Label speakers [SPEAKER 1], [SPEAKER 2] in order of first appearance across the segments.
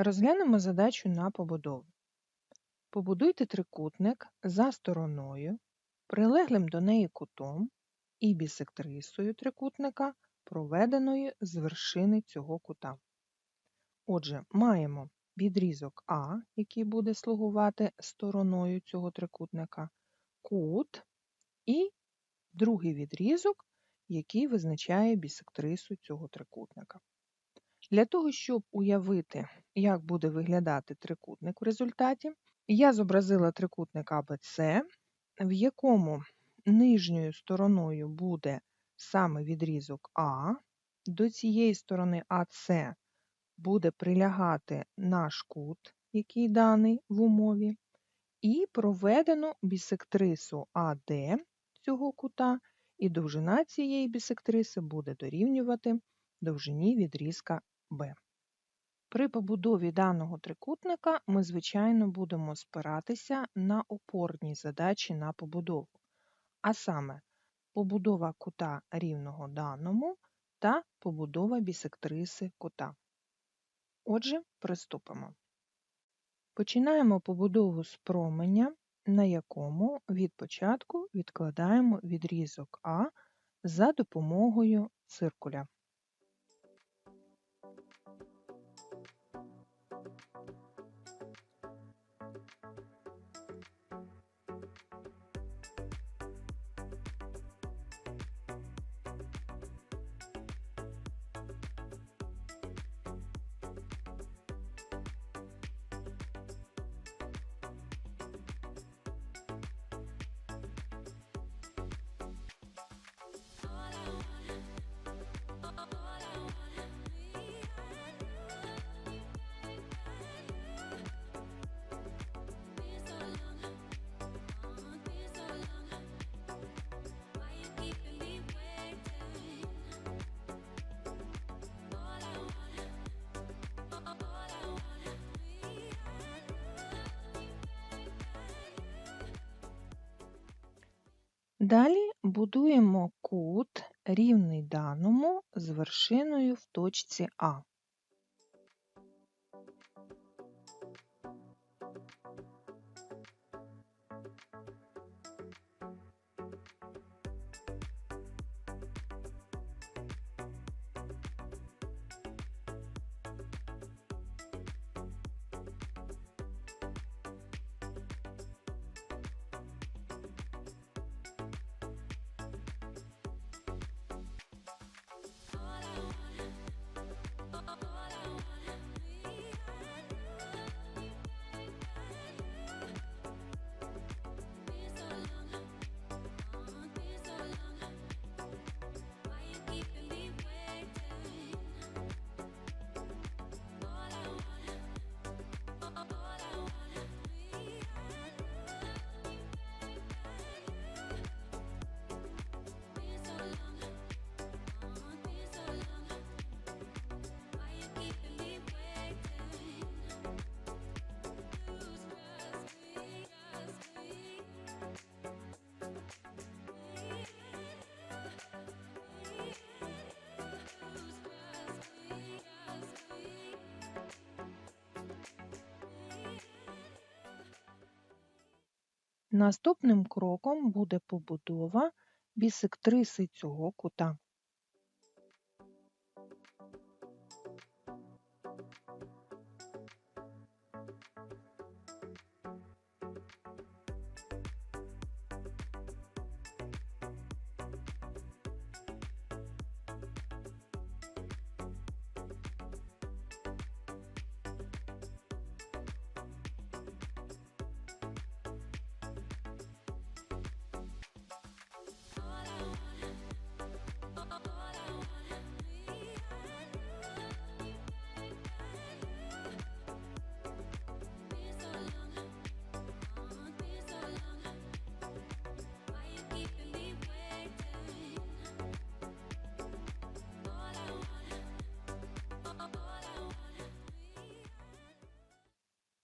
[SPEAKER 1] Розглянемо задачу на побудову. Побудуйте трикутник за стороною, прилеглим до неї кутом і бісектрисою трикутника, проведеною з вершини цього кута. Отже, маємо відрізок А, який буде слугувати стороною цього трикутника, кут і другий відрізок, який визначає бісектрису цього трикутника. Для того, щоб уявити, як буде виглядати трикутник в результаті, я зобразила трикутник АБЦ, в якому нижньою стороною буде саме відрізок А, до цієї сторони АС буде прилягати наш кут, який даний в умові, і проведено бісектрису АД цього кута, і довжина цієї бісектриси буде дорівнювати довжині відрізка Б. При побудові даного трикутника ми, звичайно, будемо спиратися на опорні задачі на побудову, а саме побудова кута рівного даному та побудова бісектриси кута. Отже, приступимо. Починаємо побудову з променя, на якому від початку відкладаємо відрізок А за допомогою циркуля. Далі будуємо кут рівний даному з вершиною в точці А. Наступним кроком буде побудова бісектриси цього кута.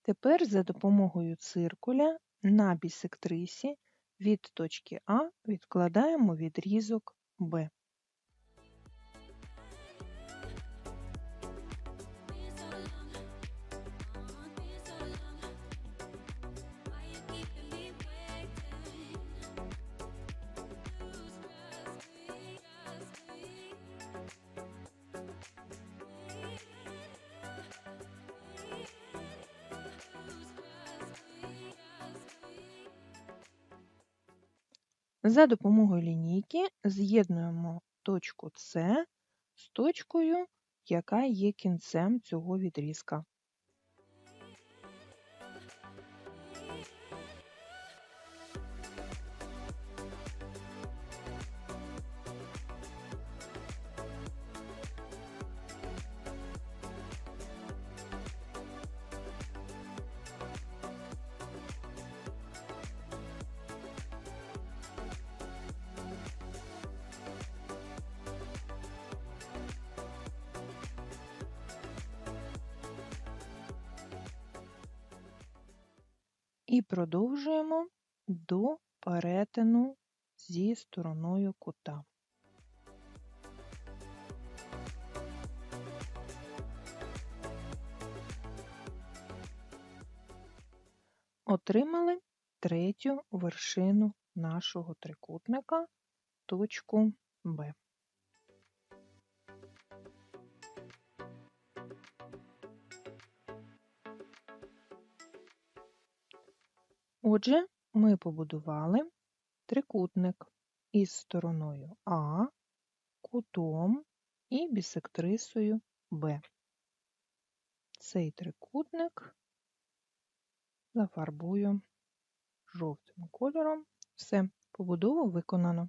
[SPEAKER 1] Тепер за допомогою циркуля на бісектрисі від точки А відкладаємо відрізок Б. За допомогою лінійки з'єднуємо точку С з точкою, яка є кінцем цього відрізка. І продовжуємо до перетину зі стороною кута. Отримали третю вершину нашого трикутника, точку Б. Отже, ми побудували трикутник із стороною А, кутом і бісектрисою Б. Цей трикутник зафарбую жовтим кольором. Все, побудову виконано.